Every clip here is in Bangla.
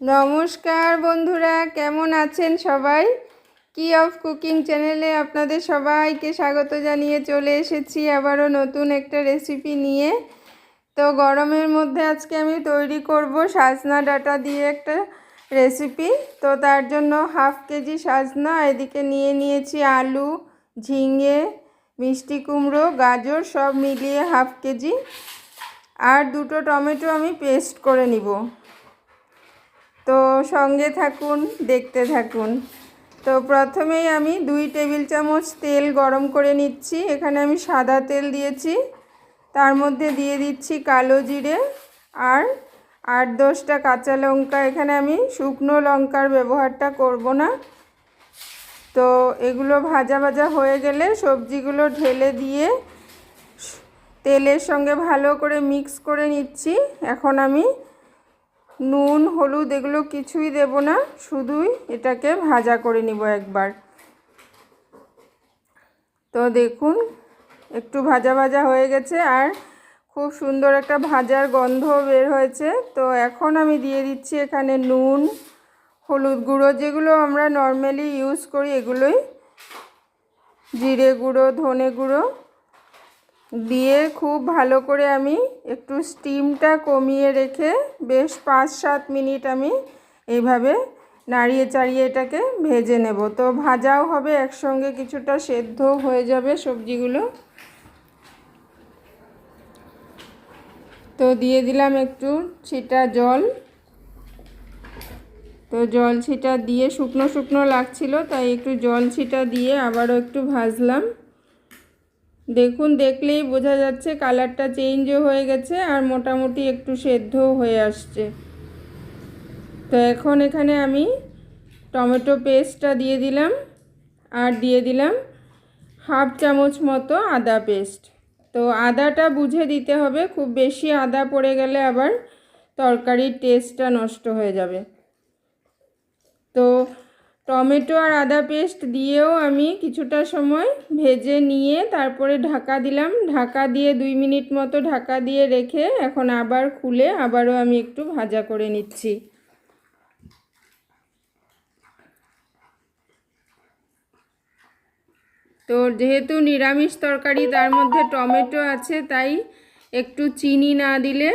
নমস্কার বন্ধুরা, কেমন আছেন সবাই? কি অফ কুকিং চ্যানেলে আপনাদের সবাইকে স্বাগত জানিয়ে চলে এসেছি আবারও নতুন একটা রেসিপি নিয়ে। তো গরমের মধ্যে আজকে আমি তৈরি করব সাজনা ডাটা দিয়ে একটা রেসিপি তো তার জন্য হাফ কেজি সাজনা, এদিকে নিয়ে নিয়েছি আলু, ঝিঙে, মিষ্টি কুমড়ো, গাজর, সব মিলিয়ে হাফ কেজি। আর দুটো টমেটো আমি পেস্ট করে নিব। তো সঙ্গে থাকুন, দেখতে থাকুন। তো প্রথমেই আমি দুই টেবিল চামচ তেল গরম করে নিচ্ছি। এখানে আমি সাদা তেল দিয়েছি। তার মধ্যে দিয়ে দিচ্ছি কালো জিরে আর আট দশটা কাঁচা লঙ্কা। এখানে আমি শুকনো লঙ্কার ব্যবহারটা করব না। তো এগুলো ভাজা ভাজা হয়ে গেলে সবজিগুলো ঢেলে দিয়ে তেলের সঙ্গে ভালো করে মিক্স করে নিচ্ছি। এখন আমি নুন, হলুদ এগুলো কিছুই দেব না, শুধুই এটাকে ভাজা করে নিব একবার। তো দেখুন, একটু ভাজা ভাজা হয়ে গেছে আর খুব সুন্দর একটা ভাজার গন্ধ বের হয়েছে। তো এখন আমি দিয়ে দিচ্ছি এখানে নুন, হলুদ গুঁড়ো, যেগুলো আমরা নর্মালি ইউজ করি এগুলোই, জিরে গুঁড়ো, ধনে গুঁড়ো। দিয়ে খুব ভালো করে আমি একটু স্টিমটা কমিয়ে রেখে বেশ পাঁচ সাত মিনিট আমি এইভাবে নাড়িয়ে চাড়িয়ে এটাকে ভেজে নেব। তো ভাজাও হবে, একসঙ্গে কিছুটা সেদ্ধ হয়ে যাবে সবজিগুলো। তো দিয়ে দিলাম একটু ছিটা জল। তো জল ছিটা দিয়ে শুকনো শুকনো লাগছিল, তাই একটু জল ছিটা দিয়ে আবারও একটু ভাজলাম। দেখুন, দেখলেই বোঝা যাচ্ছে কালারটা চেঞ্জও হয়ে গেছে আর মোটামুটি একটু সেদ্ধও হয়ে আসছে। তো এখন এখানে আমি টমেটো পেস্টটা দিয়ে দিলাম আর দিয়ে দিলাম হাফ চামচ মতো আদা পেস্ট। তো আদাটা বুঝে দিতে হবে, খুব বেশি আদা পড়ে গেলে আবার তরকারির টেস্টটা নষ্ট হয়ে যাবে। তো টমেটো আর আদা পেস্ট দিয়েও আমি কিছুটা সময় ভেজে নিয়ে তারপরে ঢাকা দিলাম। ঢাকা দিয়ে দুই মিনিট মতো ঢাকা দিয়ে রেখে এখন আবার খুলে আবারও আমি একটু ভাজা করে নিচ্ছি। তো যেহেতু নিরামিষ তরকারি, তার মধ্যে টমেটো আছে, তাই একটু চিনি না দিলে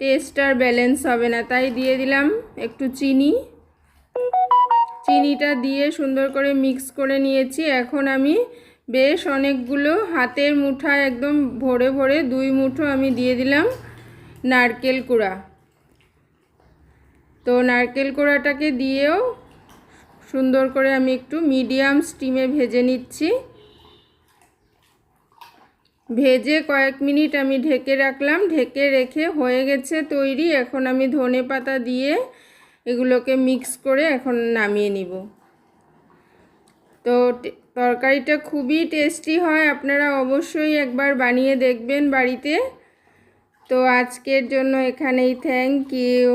টেস্ট আর ব্যালেন্স হবে না। তাই দিয়ে দিলাম একটু চিনি। চিনিটা দিয়ে সুন্দর করে মিক্স করে নিয়েছি। এখন আমি বেশ অনেকগুলো হাতের মুঠায় একদম ভরে ভরে দুই মুঠো আমি দিয়ে দিলাম নারকেল কুড়া। তো নারকেল কুড়াটাকে দিয়েও সুন্দর করে আমি একটু মিডিয়াম স্টিমে ভেজে নিচ্ছি। ভেজে কয়েক মিনিট আমি ঢেকে রাখলাম। ঢেকে রেখে হয়ে গেছে তৈরি। এখন আমি ধনে পাতা দিয়ে এগুলোকে মিক্স করে এখন নামিয়ে নিব। তো তরকারিটা খুবই টেস্টি হয়, আপনারা অবশ্যই একবার বানিয়ে দেখবেন বাড়িতে। তো আজকের জন্য এখানেই থ্যাংক ইউ